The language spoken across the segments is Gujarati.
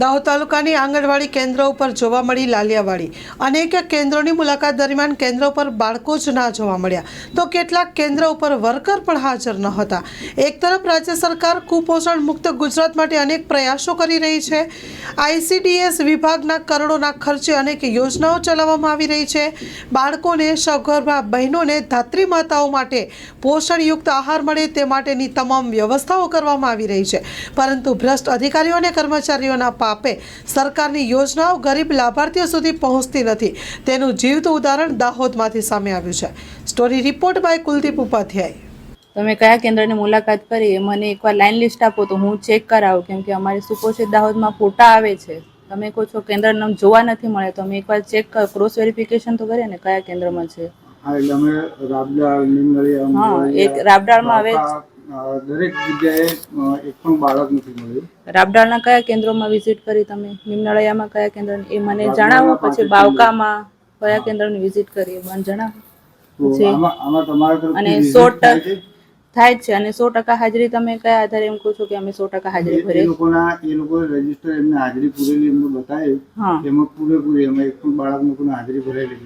દાહોદ તાલુકાની આંગણવાડી કેન્દ્ર ઉપર જોવા મળી લાલિયાવાડી. અનેક કેન્દ્રોની મુલાકાત દરમિયાન કેન્દ્ર ઉપર બાળકો જ ના જોવા મળ્યા. તો કેટલાક કેન્દ્ર ઉપર વર્કર પણ હાજર ન હતા. એક તરફ રાજ્ય સરકાર કુપોષણ મુક્ત ગુજરાત માટે અનેક પ્રયાસો કરી રહી છે. આઈસીડીએસ વિભાગના કરોડોના ખર્ચે અનેક યોજનાઓ ચલાવવામાં આવી રહી છે. બાળકોને, સગર્ભા બહેનોને, ધાત્રી માતાઓ માટે પોષણયુક્ત આહાર મળે તે માટેની તમામ વ્યવસ્થાઓ કરવામાં આવી રહી છે. પરંતુ ભ્રષ્ટ અધિકારીઓ અને કર્મચારીઓના પાપે સરકારની યોજનાઓ ગરીબ લાભાર્થીઓ સુધી પહોંચતી નથી. તેનું જીવતું ઉદાહરણ દાહોદમાંથી સામે આવ્યું છે. Story report by Kuldeep Upadhyay. તમે કયા કેન્દ્રની મુલાકાત કરી એ મને એકવાર લાઈન લિસ્ટ આપો તો હું ચેક કરાવું કેમ કે અમારે સુપોષિત દાહોદમાં ફોટા આવે છે. તમે કહો છો કેન્દ્ર નામ જોવા નથી મળે તો અમે એકવાર ચેક ક્રોસ વેરિફિકેશન તો કરીએ ને કયા કેન્દ્રમાં છે. હા એટલે અમે રાબડાળ નીમનળી હા એક રાબડાળમાં હવે દરેક જગ્યાએ એક પણ બાળક નથી મળ્યું. રાબડાળના કયા કેન્દ્રોમાં વિઝિટ કરી તમે? નિમનાળિયામાં કયા કેન્દ્ર એ મને જણાવો પછી બાવકામાં કયા કેન્દ્રની વિઝિટ કરી એ મને જણાવો. અને સો થાય છે? અને સો ટકા હાજરી તમે કયા આધારે એમ કહો છો કે અમે સો ટકા હાજરી ભરી એ લોકોના એ લોકો રજિસ્ટર એમને હાજરી પૂરેલી એમને બતાવી. એમાં પૂરેપૂરી એમાં એક પણ બાળક લોકોને હાજરી ભરેલી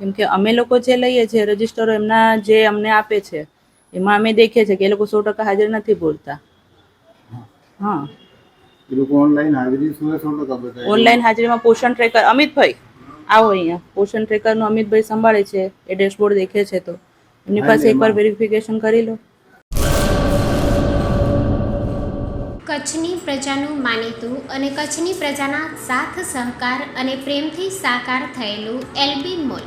કેમ કે અમે લોકો જે લઈએ છીએ રજીસ્ટરો એમના જે અમને આપે છે એમાં અમે દેખીએ છીએ કે એ લોકો સો ટકા હાજર નથી બોલતા હા. એ લોકો ઓનલાઈન હાજરી સો સો ટકા બતાવે ઓનલાઈન હાજરીમાં પોષણ ટ્રેકર અમિતભાઈ આવો અહીંયા. પોષણ ટ્રેકરનો અમિતભાઈ સંભાળે છે એ ડેશબોર્ડ દેખે છે તો. એમની પાસે એકવાર વેરિફિકેશન કરી લો. કચ્છની પ્રજાનું માનીતું અને કચ્છની પ્રજાના સાથ સહકાર અને પ્રેમથી સાકાર થયેલું એલબી મોલ.